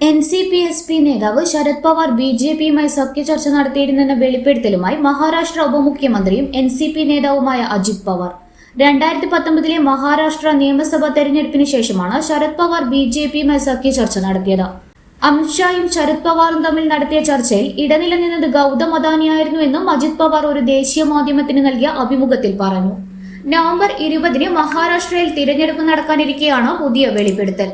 N C P S P നേതാവ് Sharad Pawar B J പിയുമായി സഖ്യചർച്ച നടത്തിയിരുന്നെന്ന വെളിപ്പെടുത്തലുമായി മഹാരാഷ്ട്ര ഉപമുഖ്യമന്ത്രിയും എൻ സി പി നേതാവുമായ അജിത് പവാർ. രണ്ടായിരത്തി പത്തൊമ്പതിലെ മഹാരാഷ്ട്ര നിയമസഭാ തെരഞ്ഞെടുപ്പിന് ശേഷമാണ് ശരത് പവാർ ബി ജെ പിയുമായി സഖ്യചർച്ച നടത്തിയത്. അമിത്ഷായും ശരത് പവാറും തമ്മിൽ നടത്തിയ ചർച്ചയിൽ ഇടനിലനിന്നത് ഗൌതം ഗൗതം അദാനിയായിരുന്നുവെന്നും അജിത് പവാർ ഒരു ദേശീയ മാധ്യമത്തിന് നൽകിയ അഭിമുഖത്തിൽ പറഞ്ഞു. നവംബർ ഇരുപതിന് മഹാരാഷ്ട്രയിൽ തിരഞ്ഞെടുപ്പ് നടക്കാനിരിക്കെയാണ് പുതിയ വെളിപ്പെടുത്തൽ.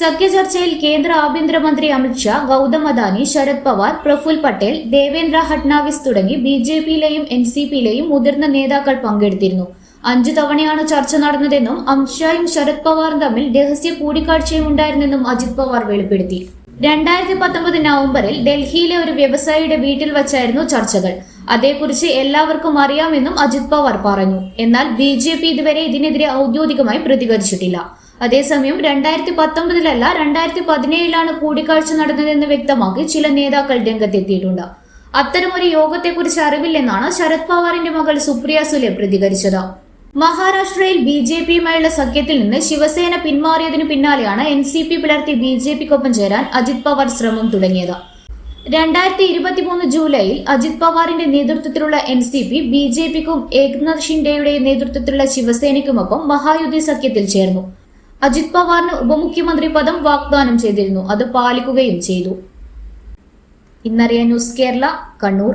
സഖ്യചർച്ചയിൽ കേന്ദ്ര ആഭ്യന്തരമന്ത്രി അമിത്ഷാ ഗൗതം അദാനി ശരത് പവാർ പ്രഫുൽ പട്ടേൽ ദേവേന്ദ്ര ഫട്നാവിസ് തുടങ്ങി ബി ജെ പിയിലെയും എൻ സി പിയിലെയും മുതിർന്ന നേതാക്കൾ പങ്കെടുത്തിരുന്നു. അഞ്ചു തവണയാണ് ചർച്ച നടന്നതെന്നും അമിത്ഷായും ശരത് പവാറും തമ്മിൽ രഹസ്യ കൂടിക്കാഴ്ചയും ഉണ്ടായിരുന്നെന്നും അജിത് പവാർ വെളിപ്പെടുത്തി. രണ്ടായിരത്തി പത്തൊമ്പത് നവംബറിൽ ഡൽഹിയിലെ ഒരു വ്യവസായിയുടെ വീട്ടിൽ വച്ചായിരുന്നു ചർച്ചകൾ. അതേക്കുറിച്ച് എല്ലാവർക്കും അറിയാമെന്നും അജിത് പവാർ പറഞ്ഞു. എന്നാൽ ബി ജെ പി ഇതുവരെ ഇതിനെതിരെ ഔദ്യോഗികമായി പ്രതികരിച്ചിട്ടില്ല. അതേസമയം രണ്ടായിരത്തി പത്തൊമ്പതിലല്ല രണ്ടായിരത്തി പതിനേഴിലാണ് കൂടിക്കാഴ്ച നടന്നതെന്ന് വ്യക്തമാക്കി ചില നേതാക്കൾ രംഗത്തെത്തിയിട്ടുണ്ട്. അത്തരമൊരു യോഗത്തെക്കുറിച്ച് അറിവില്ലെന്നാണ് ശരത് പവാറിന്റെ മകൾ സുപ്രിയ സുലെ പ്രതികരിച്ചത്. മഹാരാഷ്ട്രയിൽ ബി ജെ പിയുമായുള്ള സഖ്യത്തിൽ നിന്ന് ശിവസേന പിന്മാറിയതിനു പിന്നാലെയാണ് എൻ സി പി പിളർത്തി ബി ജെ പിക്കൊപ്പം ചേരാൻ അജിത് പവാർ ശ്രമം തുടങ്ങിയത്. രണ്ടായിരത്തി ഇരുപത്തി മൂന്ന് ജൂലൈയിൽ അജിത് പവാറിന്റെ നേതൃത്വത്തിലുള്ള N C P B J പിക്കും ഏക്നാഥ് ഷിൻഡെയുടെ നേതൃത്വത്തിലുള്ള ശിവസേനയ്ക്കുമൊപ്പം മഹായുതി സഖ്യത്തിൽ ചേർന്നു. അജിത് പവാറിന് ഉപമുഖ്യമന്ത്രി പദം വാഗ്ദാനം ചെയ്തിരുന്നു. അത് പാലിക്കുകയും ചെയ്തു. ഇന്നറിയ ന്യൂസ് കേരള കണ്ണൂർ.